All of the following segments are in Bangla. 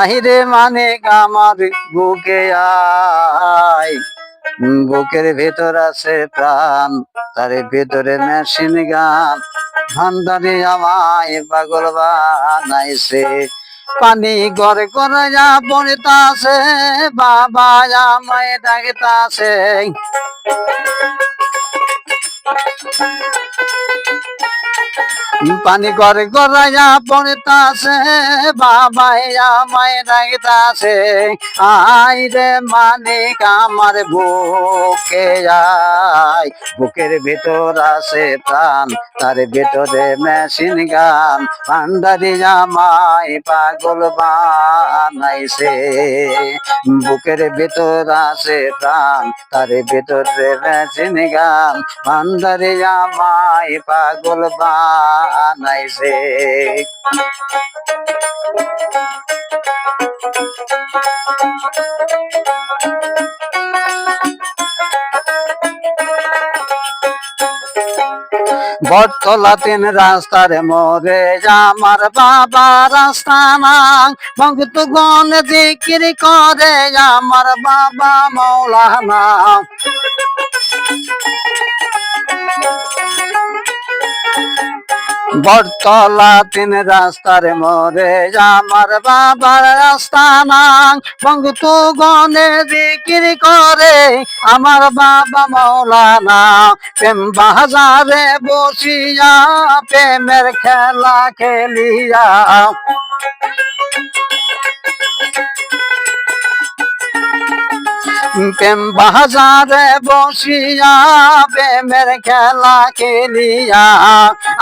আহিরে মানে আমার বুকে আয়। বুকের ভেতর আছে প্রাণ, তার ভেতরে মেশিন গান। ভান্ডারে আমায় পাগল বানাইছে। পানি গড়ে করে যা পড়িতাছে, বাবা আমায় ডাকিতাছে। পানি করে গড়াইয়া পড়িতাছে বাবাইয়া আমায় ডাকিতাছে আই রে মানিক আমার বুকে আয় বুকের ভেতর আছে প্রাণ, তার ভেতরে মেশিন গান। ভান্ডারি আমায় পাগল বানাইছে। বুকের ভেতর আছে প্রাণ, তার ভেতরে মেশিন গান। ভান্ডারি আমায় পাগল বানাইছে। বটতলা তিন রাস্তার মোরে আমার বাবা রাস্তা নাং। ভক্ত গণ জিকির করে আমার বাবা মৌলানা বটতলা তিন রাস্তার মরে আমার বাবার রাস্তা নাং। ভক্ত গনে বিক্রি করে আমার বাবা মৌলানা। প্রেম বাজারে বসিয়া প্রেমের খেলা খেলিয়া প্রেম বাজারে বসিয়া প্রেমের খেলা খেলিয়া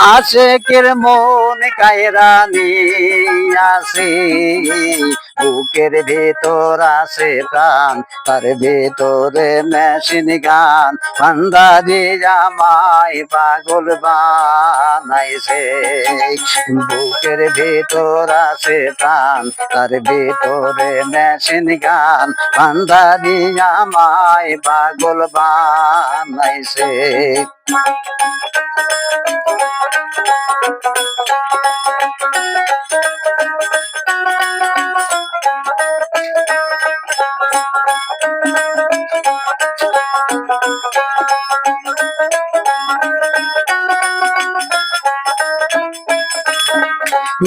আশেকের মন কায়রা আসে বুকের ভেতর আসে প্রাণ, তার ভেতরে মেশিন গান। ভান্ডারি জামাই পাগল বানাইছে। বুকের ভেতর আসে প্রাণ, তার ভেতরে মেশিন গান। ভান্ডারি জামাই পাগল বানাইছে।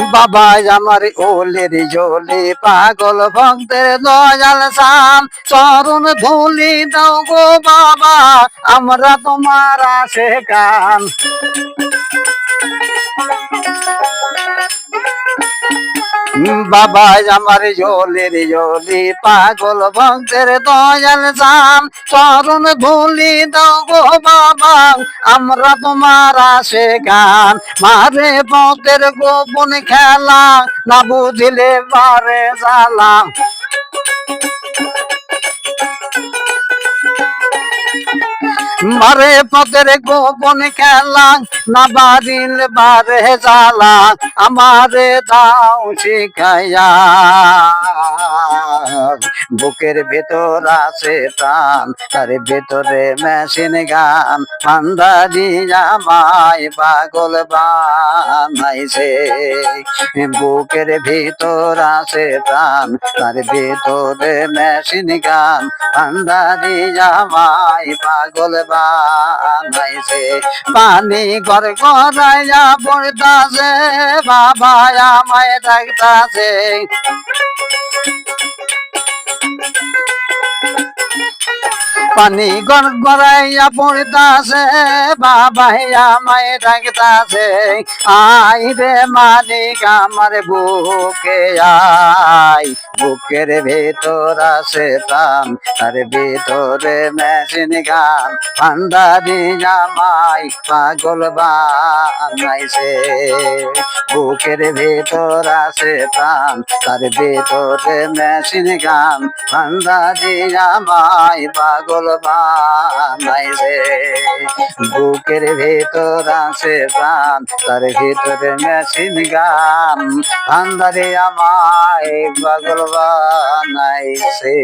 বাবা আমার ওলের জলে পাগল ভক্তের দয়াল সান চরণ ধুলি দাও গো বাবা, আমরা তোমার আসে কান বাবা আমার জলের জলি পাগল ভক্তের দয়াল জান। চরণ ধুলি দাও গো বাবা, আমরা তোমার আসে গান। মারে পথের গোপন খেলা, না বুঝলে পারে জ্বালা। মারে পদের গোপন খেলা না বাড়িল বারে জ্বালা আমারে দাও শিখাইয়া। বুকের ভেতর আছে প্রাণ, তার ভেতরে মেশিন গান। মান্দারি আমায় পাগল বানাইছে। বুকের ভিতর আছে প্রাণ, তার ভেতরে মেশিন গান। মান্দারি আমায় পাগল বানাইছে। পানি ঘর গড়াইয়া পড়তাছে বাবা আমায় ডাকতাছে। পানি গড় গড়াইয়া পড়তাছে বাবা আমায় ডাকতাছে, আই রে মালিক, আমার বুকে আই বুকের ভেতর আছে প্রাণ, তার ভেতরে মেশিন গান, ভান্ডারি জামাই পাগল বানাইছে। বুকের ভেতর আছে প্রাণ, তার ভেতরে মেশিন গান, ভান্ডারি জামাই পাগল বানাইছে বুকের ভেতর আছে প্রাণ তার ভেতরে মেশিন গান। আন্ধারে আমায় নাই বানাইছে।